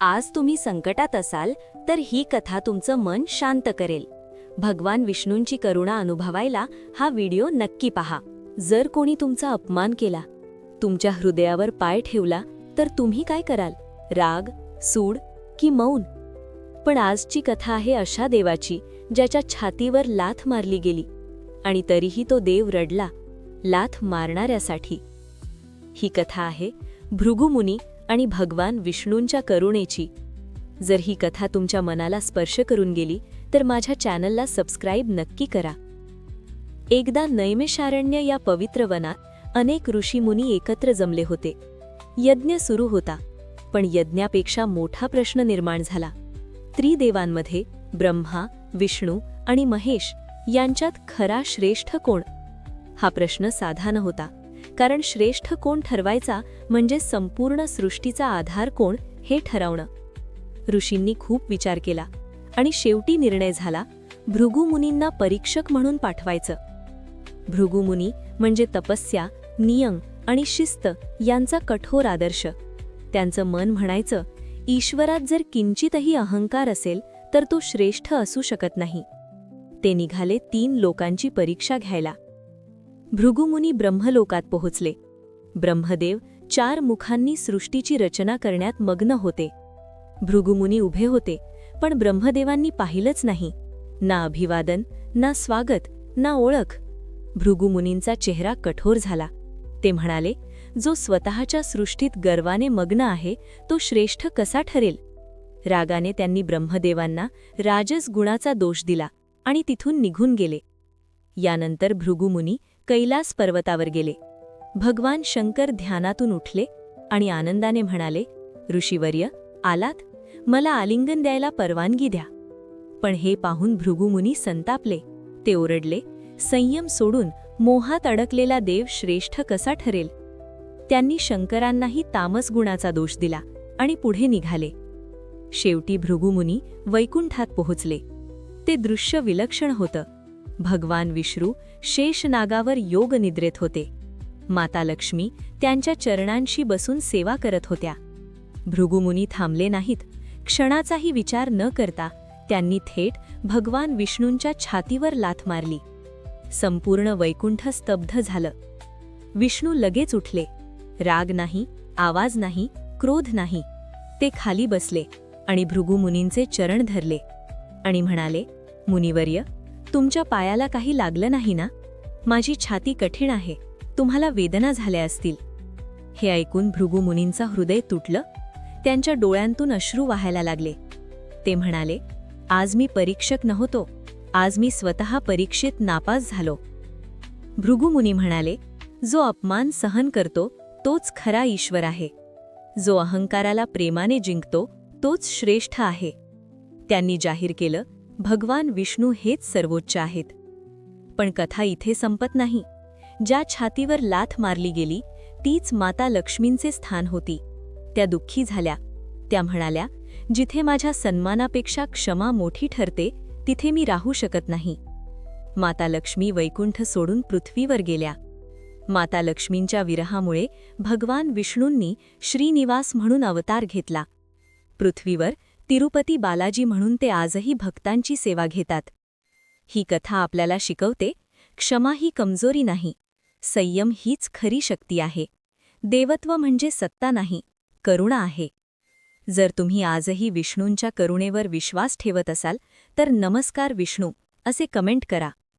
आज तुम्ही संकटात असाल तर ही कथा तुमचं मन शांत करेल. भगवान विष्णूंची करुणा अनुभवायला हा व्हिडिओ नक्की पहा. जर कोणी तुमचा अपमान केला तुमच्या हृदयावर पाय ठेवला तर तुम्ही काय कराल? राग सूड की मौन? पण आजची कथा आहे अशा देवाची ज्याच्या छातीवर लाथ मारली गेली आणि तरीही तो देव रडला लाथ मारणाऱ्यासाठी. ही कथा आहे भृगुमुनी आणि भगवान विष्णूंच्या करुणेची. जर ही कथा तुमच्या मनाला स्पर्श करून गेली तर माझ्या चॅनलला सबस्क्राईब नक्की करा. एकदा नैमिषारण्य या पवित्र वनात अनेक ऋषीमुनी एकत्र जमले होते. यज्ञ सुरू होता पण यज्ञापेक्षा मोठा प्रश्न निर्माण झाला. त्रिदेवांमध्ये ब्रह्मा विष्णू आणि महेश यांच्यात खरा श्रेष्ठ कोण? हा प्रश्न साधा नव्हता कारण श्रेष्ठ कोण ठरवायचा म्हणजे संपूर्ण सृष्टीचा आधार कोण हे ठरवणं. ऋषींनी खूप विचार केला आणि शेवटी निर्णय झाला भृगुमुनींना परीक्षक म्हणून पाठवायचं. भृगुमुनी म्हणजे तपस्या नियम आणि शिस्त यांचा कठोर आदर्श. त्यांचं मन म्हणायचं ईश्वरात जर किंचितही अहंकार असेल तर तो श्रेष्ठ असू शकत नाही. ते निघाले तीन लोकांची परीक्षा घ्यायला. भृगुमुनी ब्रह्मलोकात पोहोचले. ब्रह्मदेव चार मुखांनी सृष्टीची रचना करण्यात मग्न होते. भृगुमुनी उभे होते पण ब्रह्मदेवांनी पाहिलंच नाही. ना अभिवादन ना स्वागत ना ओळख. भृगुमुनींचा चेहरा कठोर झाला. ते म्हणाले जो स्वतःच्या सृष्टीत गर्वाने मग्न आहे तो श्रेष्ठ कसा ठरेल? रागाने त्यांनी ब्रह्मदेवांना राजस गुणाचा दोष दिला आणि तिथून निघून गेले. यानंतर भृगुमुनी कैलास पर्वतावर गेले. भगवान शंकर ध्यानातून उठले आणि आनंदाने म्हणाले ऋषीवर्य आलात. मला आलिंगन द्यायला परवानगी द्या. पण हे पाहून भृगुमुनी संतापले. ते ओरडले संयम सोडून मोहात अडकलेला देव श्रेष्ठ कसा ठरेल? त्यांनी शंकरांनाही तामस गुणाचा दोष दिला आणि पुढे निघाले. शेवटी भृगुमुनी वैकुंठात पोहोचले. ते दृश्य विलक्षण होतं. भगवान विष्णू शेषनागावर योग निद्रेत होते. माता लक्ष्मी त्यांच्या चरणांशी बसून सेवा करत होत्या. भृगुमुनी थांबले नाहीत. क्षणाचाही विचार न करता त्यांनी थेट भगवान विष्णूंच्या छातीवर लाथ मारली. संपूर्ण वैकुंठ स्तब्ध झालं. विष्णू लगेच उठले. राग नाही आवाज नाही क्रोध नाही. ते खाली बसले आणि भृगुमुनींचे चरण धरले. आणि म्हणाले मुनिवर्य तुमच्या पायाला काही लागलं नाही ना? माझी छाती कठीण आहे. तुम्हाला वेदना झाल्या असतील. हे ऐकून भृगुमुनींचा हृदय तुटलं. त्यांच्या डोळ्यांतून अश्रू व्हायला लागले. ते म्हणाले आज मी परीक्षक नव्हतो. आज मी स्वतः परीक्षेत नापास झालो. भृगुमुनी म्हणाले जो अपमान सहन करतो तोच खरा ईश्वर आहे. जो अहंकाराला प्रेमाने जिंकतो तोच श्रेष्ठ आहे. त्यांनी जाहीर केलं भगवान विष्णू हेच सर्वोच्च आहेत. पण कथा इथे संपत नाही. ज्या छातीवर लाथ मारली गेली तीच माता लक्ष्मींचे स्थान होती. त्या दुःखी झाल्या. त्या म्हणाल्या जिथे माझ्या सन्मानापेक्षा क्षमा मोठी ठरते तिथे मी राहू शकत नाही. माता लक्ष्मी वैकुंठ सोडून पृथ्वीवर गेल्या. माता लक्ष्मींच्या विरहामुळे भगवान विष्णूंनी श्रीनिवास म्हणून अवतार घेतला. पृथ्वीवर तिरुपती बालाजी म्हणून ते आजही भक्तांची सेवा घेतात. ही कथा आपल्याला शिकवते क्षमा ही कमजोरी नाही संयम हीच खरी शक्ती आहे. देवत्व म्हणजे सत्ता नाही करुणा आहे. जर तुम्ही आजही विष्णूंच्या करुणेवर विश्वास ठेवत असाल तर नमस्कार विष्णू असे कमेंट करा.